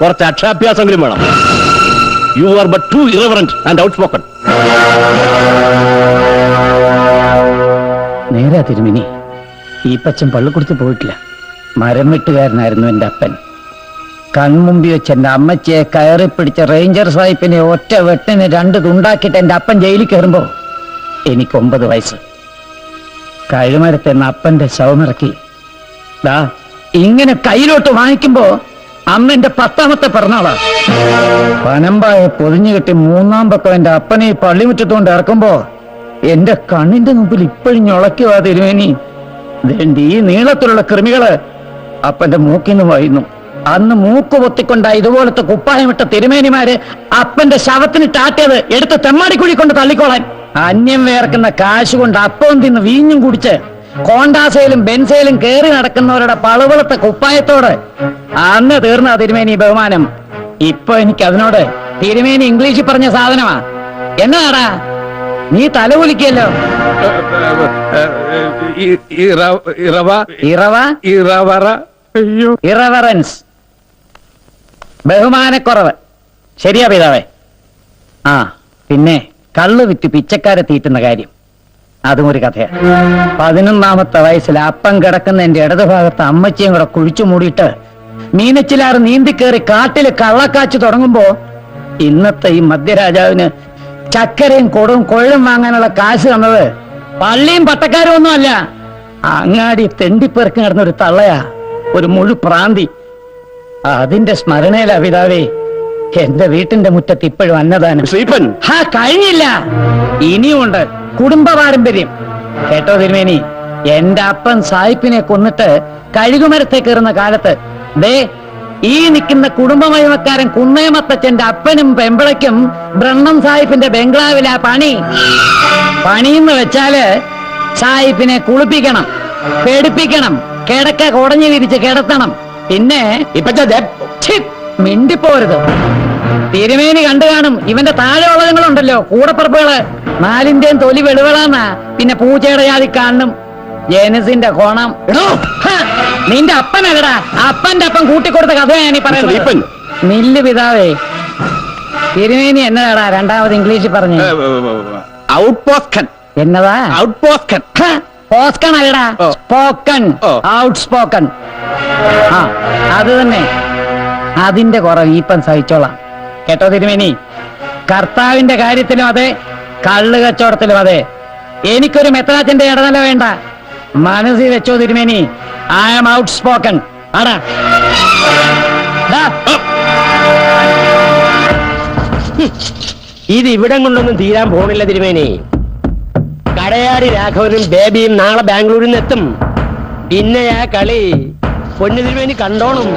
കുറച്ച് അക്ഷരാഭ്യാസമെങ്കിലും വേണം. You are but too irreverent and outspoken നേരാ തിരുമിനി. ഈ പച്ചൻ പള്ളിക്കുടുത്ത് പോയിട്ടില്ല. മരം വെട്ടുകാരനായിരുന്നു എന്റെ അപ്പൻ. കൺമുമ്പി വെച്ച് എന്റെ അമ്മച്ചിയെ കയറി പിടിച്ച റേഞ്ചർ സാഹിബിനെ ഒറ്റ വെട്ടിന് രണ്ട് തുണ്ടാക്കിയിട്ട് എന്റെ അപ്പൻ ജയിലിൽ കയറുമ്പോൾ എനിക്ക് ഒമ്പത് വയസ്സ്. കഴുമരത്തെ അപ്പന്റെ ശവമിറക്കി ദാ ഇങ്ങനെ കയ്യിലോട്ട് വാങ്ങിക്കുമ്പോ അന്ന് എന്റെ പത്താമത്തെ പിറന്നാളാ. പനമ്പായ പൊതിഞ്ഞു കെട്ടി മൂന്നാം പക്കം എന്റെ അപ്പനെ ഈ പള്ളിമുറ്റത്തുകൊണ്ട് ഇറക്കുമ്പോ എന്റെ കണ്ണിന്റെ മുമ്പിൽ ഇപ്പോഴും ഞൊളയ്ക്കുവാ തിരുവേനി ഈ നീളത്തിലുള്ള കൃമികൾ അപ്പന്റെ മൂക്കിന്ന് വായുന്നു. അന്ന് മൂക്ക് പൊത്തിക്കൊണ്ട ഇതുപോലത്തെ കുപ്പായമിട്ട തിരുമേനിമാര് അപ്പന്റെ ശവത്തിന് ടാറ്റിയത് എടുത്ത് തെമ്മാടിക്കുഴി കൊണ്ട് തള്ളിക്കോളാൻ. അന്യം വേർക്കുന്ന കാശ് കൊണ്ട് അപ്പവും തിന്ന് വീഞ്ഞും കുടിച്ച് കോണ്ടാസയിലും ബെൻസയിലും കയറി നടക്കുന്നവരുടെ പളവളത്തെ കുപ്പായത്തോട് അന്ന് തീർന്ന തിരുമേനി ബഹുമാനം. ഇപ്പൊ എനിക്ക് അതിനോട് തിരുമേനി ഇംഗ്ലീഷിൽ പറഞ്ഞ സാധനമാ. എന്നാടാ നീ തലകുലിക്കല്ലോ ഇറവ ഇറവ ഇറവറ അയ്യോ. ഇറവറൻസ്. ബഹുമാനക്കുറവ്. ശരിയാ പിതാവേ. ആ പിന്നെ കള്ളു വിറ്റ് പിച്ചക്കാരെ തീറ്റുന്ന കാര്യം. അതും ഒരു കഥയാ. പതിനൊന്നാമത്തെ വയസ്സിൽ അപ്പം കിടക്കുന്ന എന്റെ ഇടതുഭാഗത്ത് അമ്മച്ചിയും കൂടെ കുഴിച്ചു മൂടിയിട്ട് നീന്തി നീന്തിക്കേറി കാട്ടിൽ കള്ളക്കാച്ചു തുടങ്ങുമ്പോ ഇന്നത്തെ ഈ മധ്യരാജാവിന് ചക്കരയും കൊടും കൊഴും വാങ്ങാനുള്ള കാശ് തന്നത് പള്ളിയും പട്ടക്കാരും ഒന്നുമല്ല അങ്ങാടി തെണ്ടിപ്പെറുക്കി നടന്ന ഒരു തള്ളയാ. ഒരു മുഴു പ്രാന്തി അതിന്റെ സ്മരണയിലാ പിതാവേ എന്റെ വീട്ടിന്റെ മുറ്റത്ത് ഇപ്പോഴും അന്നദാനം. ശ്രീപ്പൻ ഹാ കഴിഞ്ഞില്ല. ഇനിയുണ്ട് കുടുംബ പാരമ്പര്യം. കേട്ടോ തിരുമേനി? എന്റെ അപ്പൻ സായിപ്പിനെ കൊന്നിട്ട് കഴുകുമരത്തെ കയറുന്ന കാലത്ത് ദേ ഈ നിൽക്കുന്ന കുടുംബമയമക്കാരൻ കുന്നേമത്തച്ഛന്റെ അപ്പനും പെമ്പിളയ്ക്കും ബ്രഹ്മം സാഹിബിന്റെ ബംഗ്ലാവിലാ പണി. പണിയെന്ന് വെച്ചാൽ സാഹിബിനെ കുളിപ്പിക്കണം പേടിപ്പിക്കണം കിടക്ക കുടഞ്ഞു വിരിച്ച് കിടത്തണം. പിന്നെ ഛി, മിണ്ടിപ്പോരുത്. തിരുമേനി കണ്ടു കാണും. ഇവന്റെ താഴെ ഉള്ളതുങ്ങളുണ്ടല്ലോ കൂടപ്പറപ്പുകൾ. നാലിന്റെയും തൊലി വെളുവളാന്നാ പിന്നെ പൂച്ചയുടെ ജാതി കാണും ജനസിന്റെ കോണം. നിന്റെ അപ്പനല്ലടാ അപ്പന്റെ അപ്പം കൂട്ടിക്കൊടുത്ത കഥയാണ് ഞാൻ ഈ പറയുന്നത് നില്ല് പിതാവേ തിരുമേനി എന്നതാടാ രണ്ടാമത് ഇംഗ്ലീഷിൽ പറഞ്ഞു. എന്നതാ? പോസ്കൺ അല്ലടാ സ്പോക്കൺ. ഔട്ട് സ്പോക്കൺ ആ അത് തന്നെ. അതിന്റെ കുറവ് ഈപ്പൻ സഹിച്ചോളാം. കേട്ടോ തിരുമേനി? കർത്താവിന്റെ കാര്യത്തിലും അതെ കള്ളു കച്ചവടത്തിലും അതെ. എനിക്കൊരു മെത്രാച്ചന്റെ ഇടനില വേണ്ട. മനസ്സിൽ വെച്ചോ തിരുമേനി ഐ ആം ഔട്ട് സ്പോക്കൺ ആടാ ഇത് ഇവിടം കൊണ്ടൊന്നും തീരാൻ പോണില്ല തിരുമേനി. കടയാടി രാഘവനും ബേബിയും നാളെ ബാംഗ്ലൂരിൽ നിന്ന് എത്തും. പിന്നെയാ കളി പൊന്നു തിരുമേനി കണ്ടോണം.